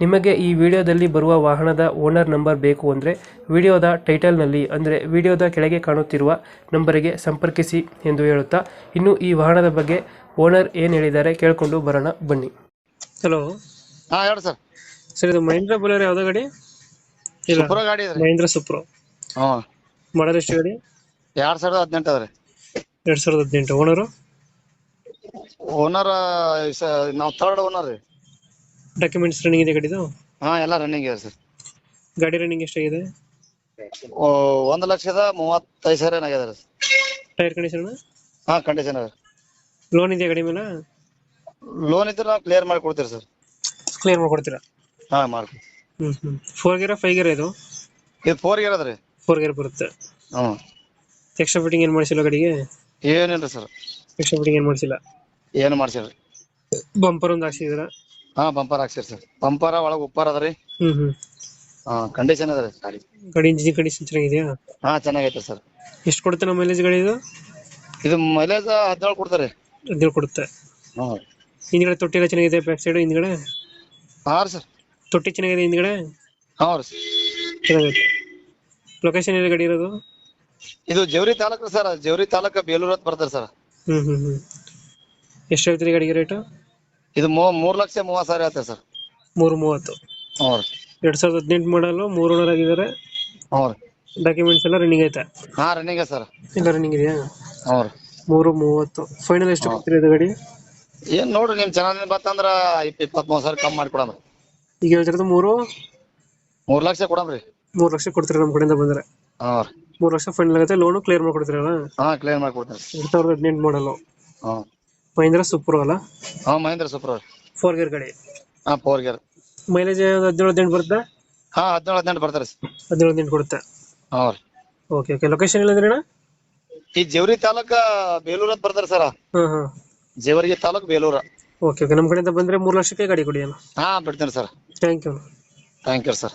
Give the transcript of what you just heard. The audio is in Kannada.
ನಿಮಗೆ ಈ ವಿಡಿಯೋದಲ್ಲಿ ಬರುವ ವಾಹನದ ಓನರ್ ನಂಬರ್ ಬೇಕು ಅಂದರೆ ವಿಡಿಯೋದ ಟೈಟಲ್ನಲ್ಲಿ ಅಂದರೆ ವಿಡಿಯೋದ ಕೆಳಗೆ ಕಾಣುತ್ತಿರುವ ನಂಬರಿಗೆ ಸಂಪರ್ಕಿಸಿ ಎಂದು ಹೇಳುತ್ತಾ ಇನ್ನು ಈ ವಾಹನದ ಬಗ್ಗೆ ಓನರ್ ಏನು ಹೇಳಿದ್ದಾರೆ ಕೇಳಿಕೊಂಡು ಬರೋಣ ಬನ್ನಿ. ಹಲೋ ಹಾ ಹೇಳಿ ಸರ್. ಸರ್ ಇದು ಮಹೇಂದ್ರ ಬುಲರ್ ಯಾವುದೋ ಗಾಡಿ? ಇಲ್ಲ. ಸುಪ್ರೋ ಗಾಡಿ ಮಹೇಂದ್ರ ಸುಪ್ರೋ ಹ್ಮ್ ಮಾಡಲ್ ಎಷ್ಟು ಗಾಡಿ? ಎರಡ್ ಸಾವಿರದ ಹದಿನೆಂಟು ಅದ್ರಿ. ಎರಡು ಸಾವಿರದ ಹದಿನೆಂಟು. ಓನರು ಓನರ್ ನಾವು ಥರ್ಡ್ ಓನರ್ ರೀ. ಡಾಕ್ಯುಮೆಂಟ್ಸ್ ರನ್ನಿಂಗ್ ಇದೆ ಗಾಡಿದು? ಹಾ ಎಲ್ಲ ರನ್ನಿಂಗ್ ಇದೆ ಸರ್ ಗಾಡಿ ರನ್ನಿಂಗ್ ಎಷ್ಟಾಗಿದೆ? ಒಂದು ಲಕ್ಷದ ಮೂವತ್ತೈದು ಸಾವಿರ ಸರ್ ರೀ ಟೈರ್ ಕಂಡೀಷನ್ ಹಾ ಕಂಡೀಷನ್ ಅದ ಲೋನ್ ಇದೆಯಾ ಗಾಡಿ ಮೇಲೆ? ಲೋನ್ ಇದ್ರೆ ನಾವು ಕ್ಲಿಯರ್ ಮಾಡಿ ಕೊಡ್ತೀರಿ ಸರ್ ಕ್ಲಿಯರ್ ಮಾಡ್ಕೊಡ್ತೀರಾ? ಹಾ ಮಾಡ್ತೀವಿ ಹ್ಮ್ ಹ್ಮ್. ಫೋರ್ ಗೇರ ಫೈವ್ ಗೇರ ಇದು? ಇದು ಫೋರ್ ಗೇರ್ ರೀ. ಫೋರ್ ಗೇರ್ ಬರುತ್ತೆ. ಹ್ಞೂ ಎಕ್ಸ್ಟ್ರಾ ಫಿಟ್ಟಿಂಗ್ ಏನು ಮಾಡಿಸಿಲ್ಲ ಗಾಡಿಗೆ? ಏನಿಲ್ಲ ಸರ್ ಎಕ್ಸ್ಟ್ರಾ ಫಿಟ್ಟಿಂಗ್ ಏನು ಮಾಡಿಸಿಲ್ಲ? ಏನು ಮಾಡಿಸಿಲ್ಲ. ಬಂಪರ್ ಒಂದು ಹಾಕ್ಸಿದ್ರ ಹಾ ಬಂಪರ್ ಹಾಕ್ಸಿರಿ ಸರ್. ಬಂಪರ ಒಳಗ್ ಉಪ್ಪರ್ ಅದ್ರಿ ಹ್ಮ್ ಹ್ಮ್. ಹಾ ಕಂಡೀಷನ್ ಅದ ರೀ. ಗಾಡಿ. ಗಾಡಿ ಇಂಜಿನ್ ಕಂಡೀಷನ್ ಚೆನ್ನಾಗಿದೆಯಾ? ಹಾ ಚೆನ್ನಾಗೈತೆ ಸರ್. ಎಷ್ಟು ಕೊಡುತ್ತೆ ನಮ್ಮ ಮೈಲೇಜ್ ಗಾಡಿ ಇದು? ಇದು ಮೈಲೇಜ್ ಹದಿನೇಳು ಕೊಡ್ತಾರೆ ಹದಿನೇಳು ಕೊಡುತ್ತೆ. ಹಾ. ಹಿಂದ್ಗಡೆ ತೊಟ್ಟಿ ಎಲ್ಲ ಚೆನ್ನಾಗಿದೆ ಬ್ಯಾಕ್ ಸೈಡ್ ಹಿಂದ್ಗಡೆ? ಹಾ ರೀ ಸರ್. ತೊಟ್ಟಿ ಚೆನ್ನಾಗಿದೆ ಹಿಂದ್ಗಡೆ? ಹಾ ರೀ ಚೆನ್ನಾಗೈತೆ. ಲೊಕೇಶನ್ ಎಲ್ಲಿ ಗಾಡಿ ಇರೋದು? ಇದು ಜವರಿ ತಾಲೂಕು ಸರ್. ಜವರಿ ತಾಲೂಕು ಬೇಲೂರು ಅಂತ ಬರ್ತಾರೆ ಸರ್. ಹ್ಮ್ ಹ್ಮ್ ಹ್ಮ್. ಎಷ್ಟು ಹೇಳ್ತೀರಿ ಗಾಡಿಗೆ ರೇಟು ಇದು ಮೂ- ಮೂರ್ ಲಕ್ಷ ಮೂವತ್ ಸಾವಿರ ಹೇಳ್ತಾರೆ ಸರ್? ಮೂರು ಮೂವತ್ತು. ಹ್ಞೂ ರೀ. ಎರಡ್ ಸಾವಿರದ ಹದಿನೆಂಟು ಮಾಡಲು ಮೂರು ಓನರ್ ಆಗಿದ್ದಾರೆ. ಹ್ಞೂ ರೀ. ಡಾಕ್ಯುಮೆಂಟ್ಸ್ ಎಲ್ಲ ರನ್ನಿಂಗ್ ಐತೆ. ಹಾ ರನ್ನಿಂಗ್ ಸರ್. ಎಲ್ಲ ರನ್ನಿಂಗ್ ಇದೆಯಾ? ಹ್ಞೂ ರೀ. ಮೂರು ಮೂವತ್ತು. ಫೈನಲ್ ಎಷ್ಟು ಕೊಡ್ತೀರಿ ಇದು ಗಾಡಿ? ಏನ್ ನೋಡ್ರಿ ನಿಮ್ ಚೆನ್ನಾಗಿ ಬತ್ತಂದ್ರ ಇಪ್ಪ ಇಪ್ಪತ್ತ್ ಮೂವತ್ ಸಾವಿರ ಕಮ್ಮಿ ಮಾಡಿ ಕೊಡಮ್ರಿ ಈಗ ಹೇಳ್ತಿರೋದು ಮೂರು? ಮೂರ್ ಲಕ್ಷ ಕೊಡಂದ್ರಿ ಮೂರ್ ಲಕ್ಷ ಕೊಡ್ತೀರಾ ನಮ್ಮ ಕಡೆಯಿಂದ ಬಂದ್ರೆ? ಮೂರ್ ರೀ. ಮೂರು ಲಕ್ಷ ಫೈನಲ್ ಆಗುತ್ತೆ ಲೋನು ಕ್ಲಿಯರ್ ಮಾಡ್ಕೊಡ್ತೀರಲ್ಲ? ಹಾ ಕ್ಲಿಯರ್ ಮಾಡ್ಕೊಡ್ತೀನಿ. ಕೊಡ್ತೇನೆ ಎರಡ್ ಸಾವಿರದ ಹದಿನೆಂಟು ಮಾಡಲು ಹ್ಞೂ ಮಹೇಂದ್ರ ಸೂಪರ್ ಅಲ್ಲ? ಹಾ ಮಹೇಂದ್ರ ಸೂಪರ್ ಫೋರ್ ಗೇರ್ ಗಾಡಿ. ಹಾ ಫೋರ್ ಗೇರ್ ಮೈಲೇಜ್ ಹದಿನೇಳು ಹದಿನೆಂಟು ಬರುತ್ತೆ? ಹಾ ಹದಿನೇಳು ಹದಿನೆಂಟು ಬರ್ತಾರೆ ಹದಿನೇಳು ಹದಿನೆಂಟು ಕೊಡುತ್ತೆ ಹಾ ರೀ ಓಕೆ ಓಕೆ ಲೊಕೇಶನ್ ಎಲ್ಲಂದ್ರೆ ಅಣ್ಣ? ಈ ಜೇವರಿ ತಾಲೂಕ ಬೇಲೂರು ಅಂತ ಬರ್ತಾರೆ ಸರ್. ಹಾಂ ಹಾಂ. ಜೇವರಿ ತಾಲೂಕ್ ಬೇಲೂರ. ಓಕೆ ಓಕೆ ನಮ್ಮ ಕಡೆಯಿಂದ ಬಂದ್ರೆ ಮೂರು ಲಕ್ಷಕ್ಕೆ ಗಾಡಿ ಕೊಡಿ ಅಣ್ಣ. ಹಾ ಬಿಡ್ತೇನೆ sir. Thank you thank you sir.